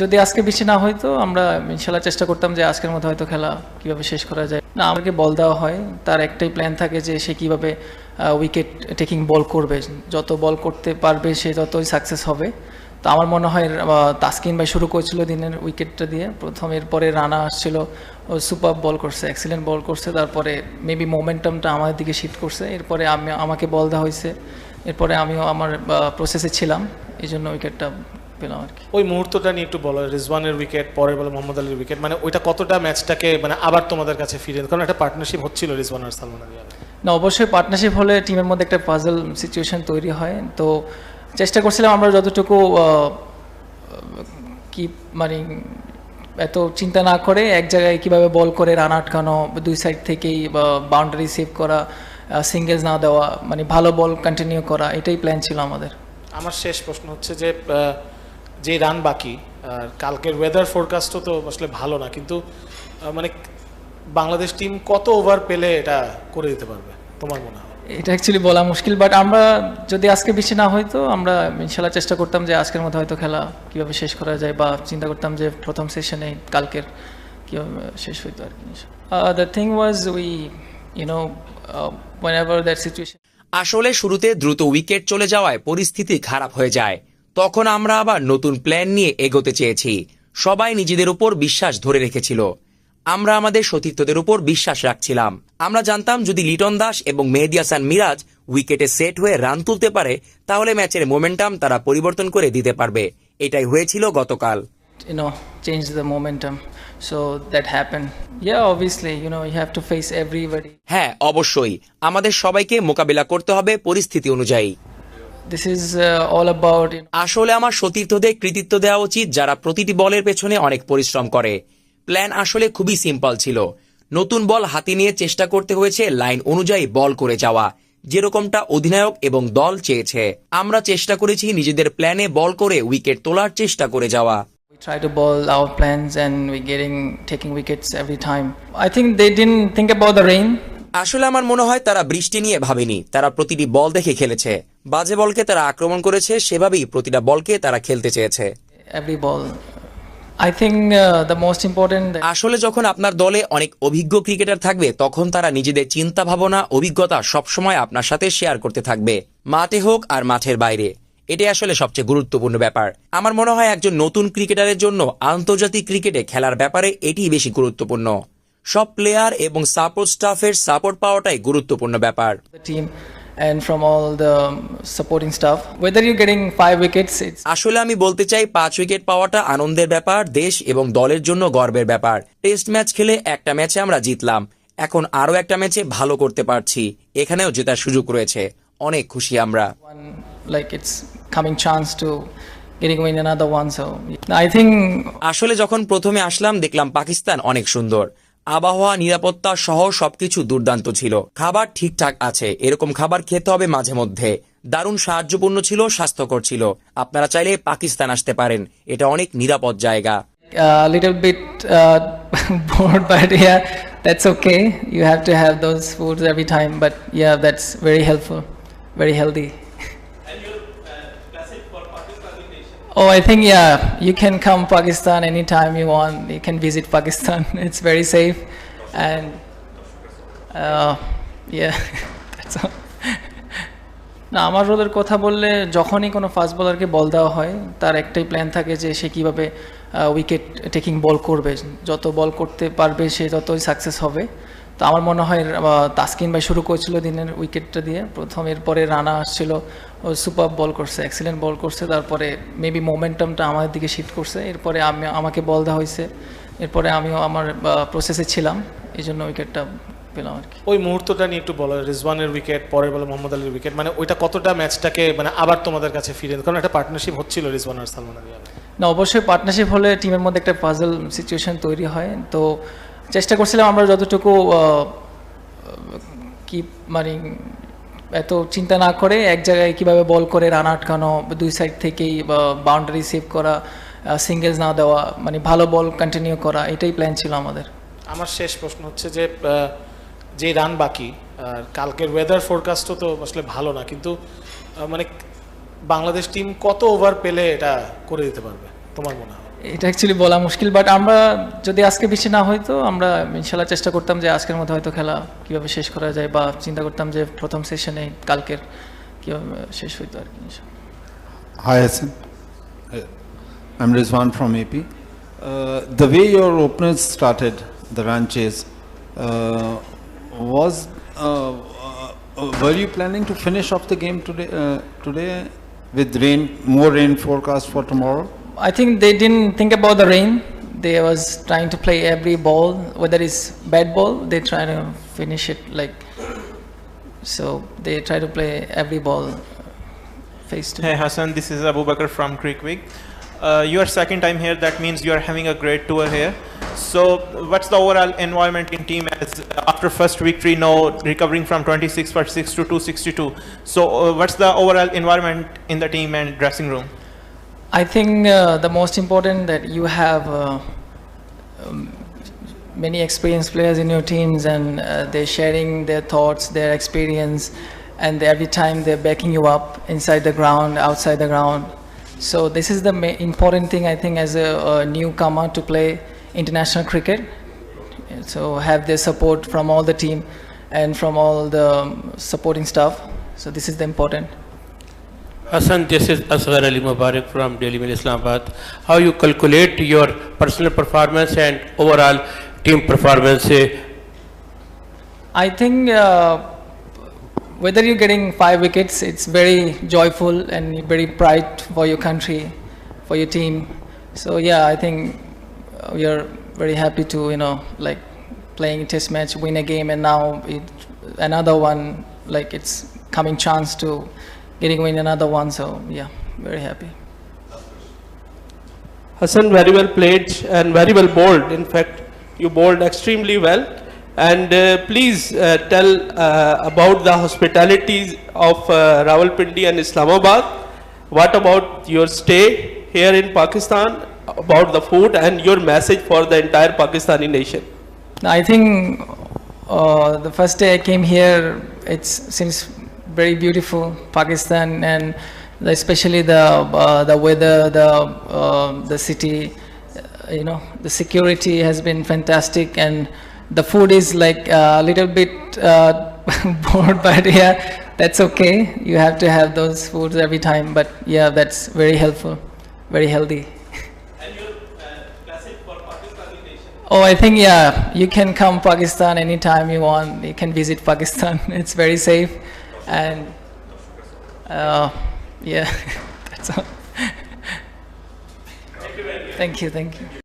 যদি আজকে বৃষ্টি না হয়তো আমরা ইনশাল্লাহ চেষ্টা করতাম যে আজকের মধ্যে হয়তো খেলা কীভাবে শেষ করা যায়। না, আমাকে বল দেওয়া হয়। তার একটাই প্ল্যান থাকে যে সে কীভাবে উইকেট টেকিং বল করবে। যত বল করতে পারবে সে ততই সাকসেস হবে। তো আমার মনে হয় তাসকিন ভাই শুরু করেছিল দিনের উইকেটটা দিয়ে। প্রথম এরপরে রানা আসছিল, ও সুপার বল করছে এক্সিলেন্ট বল করছে। তারপরে মেবি মোমেন্টামটা আমাদের দিকে শিফট করছে। এরপরে আমি, আমাকে বল দেওয়া হয়েছে। এরপরে আমিও আমার প্রসেসে ছিলাম। এই জন্য উইকেটটা পেলাম আর কি। ওই মুহূর্তটা নিয়ে একটু বলো রিজওয়ানের উইকেট পরের বলে মোহাম্মদ আলীর উইকেট মানে ওইটা কতটা ম্যাচটাকে মানে আবার তোমাদের কাছে ফিরে কারণ একটা পার্টনারশিপ হচ্ছিল রিজওয়ান আর সালমান আলী না অবশ্যই পার্টনারশিপ হলে টিমের মধ্যে একটা পাজল সিচুয়েশন তৈরি হয়। তো চেষ্টা করছিলাম আমরা যতটুকু কি মানে এত চিন্তা না করে এক জায়গায় কীভাবে বল করে রান আটকানো দুই সাইড থেকেই বাউন্ডারি সেভ করা সিঙ্গেলস না দেওয়া মানে ভালো বল কন্টিনিউ করা এটাই প্ল্যান ছিল আমাদের। আমার শেষ প্রশ্ন হচ্ছে যে যে রান বাকি আর কালকের ওয়েদার ফোরকাস্টও তো আসলে ভালো না কিন্তু মানে বাংলাদেশ টিম কত ওভার পেলে এটা করে দিতে পারবে? তোমার মনে হয়? এটা অ্যাকচুয়ালি বলা মুশকিল বাট আমরা যদি আজকে বৃষ্টি না হয়তো আমরা ইনশাল্লাহ চেষ্টা করতাম যে আজকের মধ্যে হয়তো খেলা কীভাবে শেষ করা যায় বা চিন্তা করতাম যে প্রথম সেশনে কালকের কীভাবে শেষ হইতো আর কি the thing was we you know whenever that situation আসলে শুরুতে দ্রুত উইকেট চলে যাওয়ায় পরিস্থিতি খারাপ হয়ে যায়। তখন আমরা আবার নতুন প্ল্যান নিয়ে এগোতে চেয়েছি। সবাই নিজেদের উপর বিশ্বাস ধরে রেখেছিল। আমরা আমাদের সতীর্থদের উপর বিশ্বাস রাখছিলাম। আমরা জানতাম যদি লিটন দাস এবং মেহেদি হাসান মিরাজ উইকেটে সেট হয়ে রান তুলতে পারে তাহলে ম্যাচের মোমেন্টাম তারা পরিবর্তন করে দিতে পারবে। এটাই হয়েছিল গতকাল। You know change the momentum so that happened. Yeah obviously you know you have to face everybody. হ্যাঁ অবশ্যই। আমাদের সবাইকে মোকাবিলা করতে হবে পরিস্থিতি অনুযায়ী। Uh, আসলে আমার সতীর্থদের কৃতিত্ব দেওয়া উচিত যারা প্রতিটি বলের পেছনে অনেক পরিশ্রম করে। প্ল্যান আসলে খুবই সিম্পল ছিল। নতুন বল হাতে নিয়ে চেষ্টা করতে হয়েছে লাইন অনুযায়ী বল করে যাওয়া যেরকমটা অধিনায়ক এবং দল চেয়েছে। আমরা চেষ্টা করেছি নিজেদের প্ল্যানে বল করে উইকেট তোলার চেষ্টা করে যাওয়া। Try to ball our plans and we getting taking wickets every time. I think they didn't think about the rain. আসলে আমার মনে হয় তারা বৃষ্টি নিয়ে ভাবেনি। তারা প্রতিটি বল দেখে খেলেছে। বাজে বলকে তারা আক্রমণ করেছে সেভাবেই প্রতিটা বলকে তারা খেলতে চেয়েছে। Uh, আসলে যখন আপনার দলে অনেক অভিজ্ঞ ক্রিকেটার থাকবে তখন তারা নিজেদের চিন্তা ভাবনা অভিজ্ঞতা সবসময় আপনার সাথে শেয়ার করতে থাকবে মাঠে হোক আর মাঠের বাইরে। এটাই আসলে সবচেয়ে গুরুত্বপূর্ণ ব্যাপার। আমার মনে হয় একজন নতুন ক্রিকেটারের জন্য আন্তর্জাতিক ক্রিকেটে খেলার ব্যাপারে এটিই বেশি গুরুত্বপূর্ণ। সব প্লেয়ার এবং সাপোর্ট স্টাফের সাপোর্ট পাওয়াটাই গুরুত্বপূর্ণ ব্যাপার। And from all the supporting staff. Whether you're getting five wickets it's আসলে আমি বলতে চাই পাঁচ উইকেট পাওয়াটা আনন্দের ব্যাপার দেশ এবং দলের জন্য গর্বের ব্যাপার। টেস্ট ম্যাচ খেলে একটা ম্যাচে আমরা জিতলাম। এখন আরও একটা ম্যাচে ভালো করতে পারছি। এখানেও জেতার সুযোগ রয়েছে। অনেক খুশি আমরা। One like it's coming chance to getting win another one so i think আসলে যখন প্রথমে আসলাম দেখলাম পাকিস্তান অনেক সুন্দর। আবহাওয়া নিরাপত্তা সহ সবকিছু দুর্দান্ত ছিল খাবার ঠিকঠাক আছে এরকম খাবার খেতে হবে মাঝে মধ্যে দারুণ সাহায্যপূর্ণ ছিল স্বাস্থ্যকর ছিল আপনারা চাইলে পাকিস্তান আসতে পারেন এটা অনেক নিরাপদ জায়গা little bit uh, bored, but yeah, that's okay. You have to have those foods every time, but yeah, that's very helpful, very healthy. Oh, I think yeah, you can come Pakistan anytime you want. You can visit Pakistan. It's very safe, and uh, yeah, that's all. না আমার ওদের কথা বললে যখনই কোনো fast বলারকে বল দেওয়া হয় তার একটাই প্ল্যান থাকে যে সে কীভাবে উইকেট টেকিং বল করবে যত বল করতে পারবে সে ততই সাকসেস হবে তো আমার মনে হয় তাসকিন ভাই শুরু করেছিল দিনের উইকেটটা দিয়ে। প্রথম এরপরে রানা আসছিল সুপার বল করছে এক্সিলেন্ট বল করছে তারপরে মেবি মোমেন্টামটা আমাদের দিকে শিফট করছে। এরপরে আমি আমাকে বল দেওয়া হয়েছে। এরপরে আমিও আমার প্রসেসে ছিলাম এই জন্য উইকেটটা পেলাম আর কি। ওই মুহূর্তটা নিয়ে একটু বলো রিজওয়ানের উইকেট পরের বলে মোহাম্মদ আলীর উইকেট মানে ওইটা কতটা ম্যাচটাকে মানে আবার তোমাদের কাছে ফিরে কারণ একটা পার্টনারশিপ হচ্ছিল রিজওয়ান আর সালমান আলী না অবশ্যই পার্টনারশিপ হলে টিমের মধ্যে একটা পাজল সিচুয়েশন তৈরি হয়। তো চেষ্টা করছিলাম আমরা যতটুকু কি মানে এত চিন্তা না করে এক জায়গায় কীভাবে বল করে রান আটকানো, দুই সাইড থেকেই বাউন্ডারি সেভ করা সিঙ্গেলস না দেওয়া মানে ভালো বল কন্টিনিউ করা, এটাই প্ল্যান ছিল আমাদের। আমার শেষ প্রশ্ন হচ্ছে যে যে রান বাকি, আর কালকের ওয়েদার ফোরকাস্টও তো আসলে ভালো না, কিন্তু মানে বাংলাদেশ টিম কত ওভার পেলে এটা করে দিতে পারবে? তোমার মনে হয়? এটা অ্যাকচুয়ালি বলা মুশকিল বাট আমরা যদি আজকে বেশি না হয় তো আমরা ইনশাল্লাহ চেষ্টা করতাম যে আজকের মধ্যে হয়তো খেলা কীভাবে শেষ করা যায় বা চিন্তা করতাম যে প্রথম সেশনে কালকের কীভাবে শেষ হইতো আর কি hi Hasan I am Rizwan from AP the way your opener started the was were you planning to of the game today today with rain more rain forecast for tomorrow I think they didn't think about the rain. They was trying to play every ball, whether it's bad ball, they try to finish it like. So they try to play every ball face to. Hey Hassan, this is Abu Bakr from Creekwick. Uh, you are second time here, that means you are having a great tour here. So what's the overall environment in team as after first victory, now recovering from 26 for 6 to 262. So uh, what's the overall environment in the team and dressing room? I think uh, the most important that you have uh, um, many experienced players in your teams and uh, they're sharing their thoughts, their experience, and every time they're backing you up inside the ground, outside the ground. So this is the important thing I think as a, a newcomer to play international cricket. So have their support from all the team and from all the um, supporting staff. So this is the important. Hassan, this is Asghar Ali Mubarak from Delhi Mail Islamabad. How you calculate your personal performance and overall team performance? I think uh, whether you're getting five wickets, it's very joyful and very pride for your country, for your team. So yeah, I think uh, we are very happy to you know like playing a test match, win a game, and now it, another one. Like it's coming chance to getting win another one. So yeah, very happy. Hassan very well played and very well bowled. In fact, you bowled extremely well. And uh, please uh, tell uh, about the hospitalities of uh, Rawalpindi and Islamabad. What about your stay here in Pakistan? About the food and your message for the entire Pakistani nation. I think uh, the first day I came here, it's seems very beautiful, Pakistan, and especially the uh, the weather, the uh, the city, uh, you know, the security has been fantastic, and the food is like a little bit uh, bored, but yeah, that's okay. You have to have those foods every time, but yeah, that's very helpful, very healthy. And your message for Pakistani nation. Oh, I think yeah, you can come Pakistan anytime you want. You can visit Pakistan. It's very safe, and uh, yeah, that's all. Thank you, thank you.